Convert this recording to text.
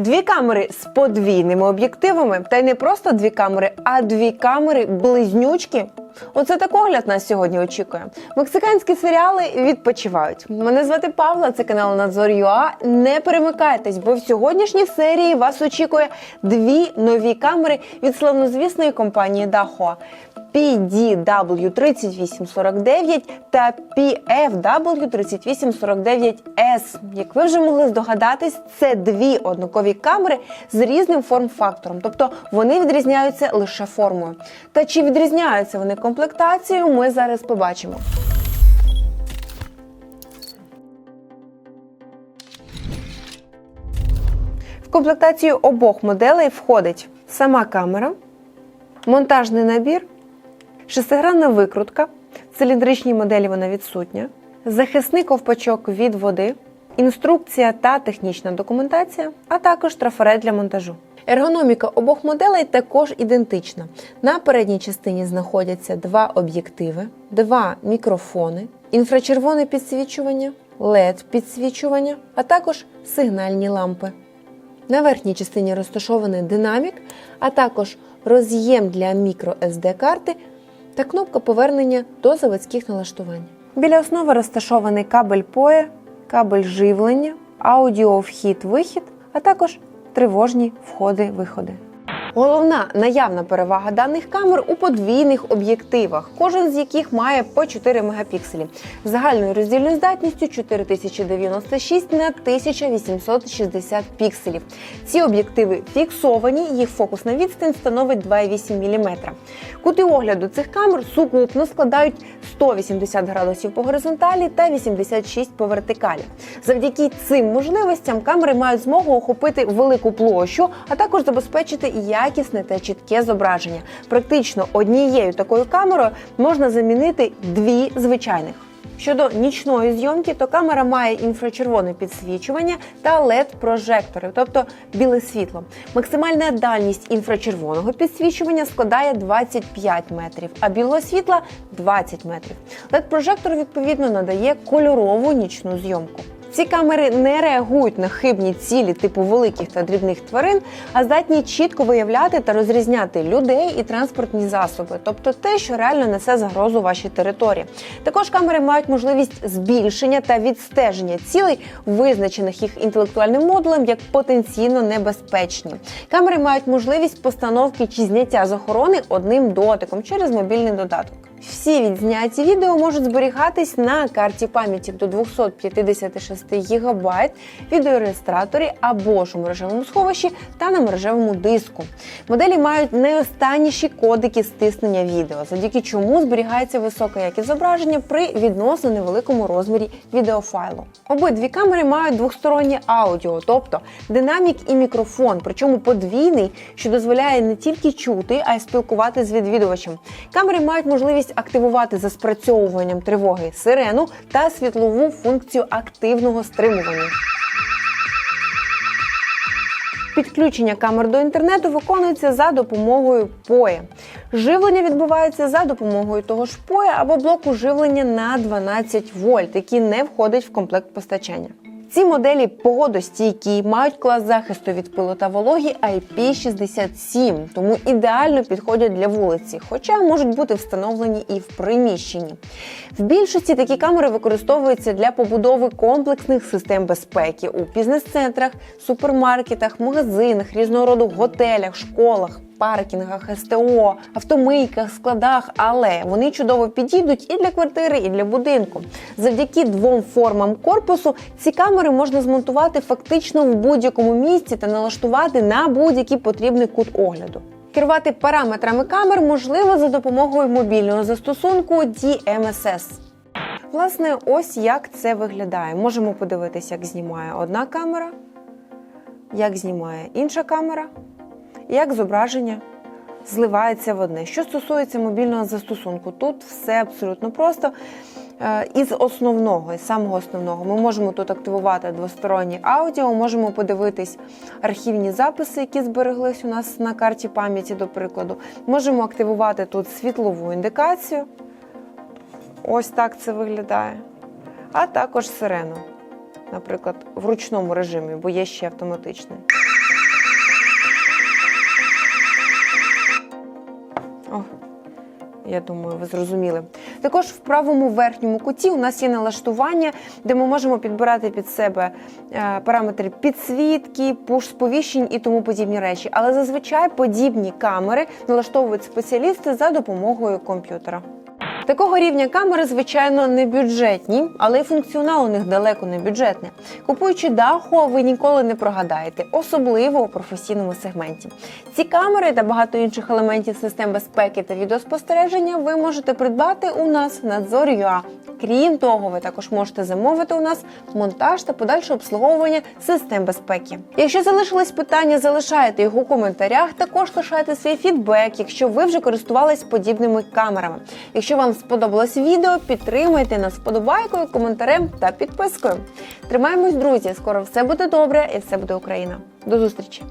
Дві камери з подвійними об'єктивами, та й не просто дві камери, а дві камери близнючки. Оце так огляд нас сьогодні очікує. Мексиканські серіали відпочивають. Мене звати Павла, це канал Надзор ЮА. Не перемикайтесь, бо в сьогоднішній серії вас очікує дві нові камери від славнозвісної компанії Dahua. PDW3849 та PFW3849S. Як ви вже могли здогадатись, це дві однакові камери з різним форм-фактором, тобто вони відрізняються лише формою. Та чи відрізняються вони комплектацією, ми зараз побачимо. В комплектацію обох моделей входить сама камера, монтажний набір, шестигранна викрутка. В циліндричній моделі вона відсутня, захисний ковпачок від води, інструкція та технічна документація, а також трафарет для монтажу. Ергономіка обох моделей також ідентична. На передній частині знаходяться два об'єктиви, два мікрофони, інфрачервоне підсвічування, led підсвічування, а також сигнальні лампи. На верхній частині розташований динамік, а також роз'єм для microSD карти та кнопка повернення до заводських налаштувань. Біля основи розташований кабель PoE, кабель живлення, аудіо вхід-вихід, а також тривожні входи-виходи. Головна наявна перевага даних камер у подвійних об'єктивах, кожен з яких має по 4 мегапікселі, загальною роздільною здатністю 4096 на 1860 пікселів. Ці об'єктиви фіксовані, їх фокусна відстань становить 2,8 мм. Кути огляду цих камер сукупно складають 180 градусів по горизонталі та 86 по вертикалі. Завдяки цим можливостям камери мають змогу охопити велику площу, а також забезпечити якісне та чітке зображення. Практично однією такою камерою можна замінити дві звичайних. Щодо нічної зйомки, то камера має інфрачервоне підсвічування та led прожектори тобто біле світло. Максимальна дальність інфрачервоного підсвічування складає 25 метрів, а білого світла 20 метрів. led прожектор відповідно надає кольорову нічну зйомку. Ці камери не реагують на хибні цілі типу великих та дрібних тварин, а здатні чітко виявляти та розрізняти людей і транспортні засоби, тобто те, що реально несе загрозу вашій території. Також камери мають можливість збільшення та відстеження цілей, визначених їх інтелектуальним модулем як потенційно небезпечні. Камери мають можливість постановки чи зняття з охорони одним дотиком через мобільний додаток. Всі відзняті відео можуть зберігатись на карті пам'яті до 256 ГБ, відеореєстраторі або ж у мережевому сховищі та на мережевому диску. Моделі мають найостанніші кодики стиснення відео, завдяки чому зберігається висока якість зображення при відносно невеликому розмірі відеофайлу. Обидві камери мають двостороннє аудіо, тобто динамік і мікрофон, причому подвійний, що дозволяє не тільки чути, а й спілкуватися з відвідувачем. Камери мають можливість активувати за спрацьовуванням тривоги сирену та світлову функцію активного стримування. Підключення камер до інтернету виконується за допомогою PoE. Живлення відбувається за допомогою того ж PoE або блоку живлення на 12 вольт, який не входить в комплект постачання. Ці моделі погодостійкі, мають клас захисту від пилу та вологі IP67, тому ідеально підходять для вулиці, хоча можуть бути встановлені і в приміщенні. В більшості такі камери використовуються для побудови комплексних систем безпеки у бізнес-центрах, супермаркетах, магазинах, різного роду готелях, школах. Паркінгах, СТО, автомийках, складах, але вони чудово підійдуть і для квартири, і для будинку. Завдяки двом формам корпусу ці камери можна змонтувати фактично в будь-якому місці та налаштувати на будь-який потрібний кут огляду. Керувати параметрами камер можливо за допомогою мобільного застосунку DMSS. Власне, ось як це виглядає. Можемо подивитися, як знімає одна камера, як знімає інша камера як зображення зливається в одне. Що стосується мобільного застосунку, тут все абсолютно просто. Е, Із основного, із самого основного, ми можемо тут активувати двостороннє аудіо, можемо подивитись архівні записи, які збереглись у нас на карті пам'яті, до прикладу. Можемо активувати тут світлову індикацію. Ось так це виглядає. А також сирену, наприклад, в ручному режимі, бо є ще автоматичний. О, я думаю, ви зрозуміли. Також в правому верхньому куті у нас є налаштування, де ми можемо підбирати під себе е, параметри підсвітки, пуш-сповіщень і тому подібні речі. Але зазвичай подібні камери налаштовують спеціалісти за допомогою комп'ютера. Такого рівня камери, звичайно, не бюджетні, але й функціонал у них далеко не бюджетний. Купуючи даху, ви ніколи не прогадаєте, особливо у професійному сегменті. Ці камери та багато інших елементів систем безпеки та відеоспостереження ви можете придбати у нас в Надзор.ua. Крім того, ви також можете замовити у нас монтаж та подальше обслуговування систем безпеки. Якщо залишились питання, залишайте їх у коментарях. Також лишайте свій фідбек, якщо ви вже користувались подібними камерами. Якщо вам сподобалось відео, підтримайте нас вподобайкою, коментарем та підпискою. Тримаємось, друзі! Скоро все буде добре і все буде Україна. До зустрічі!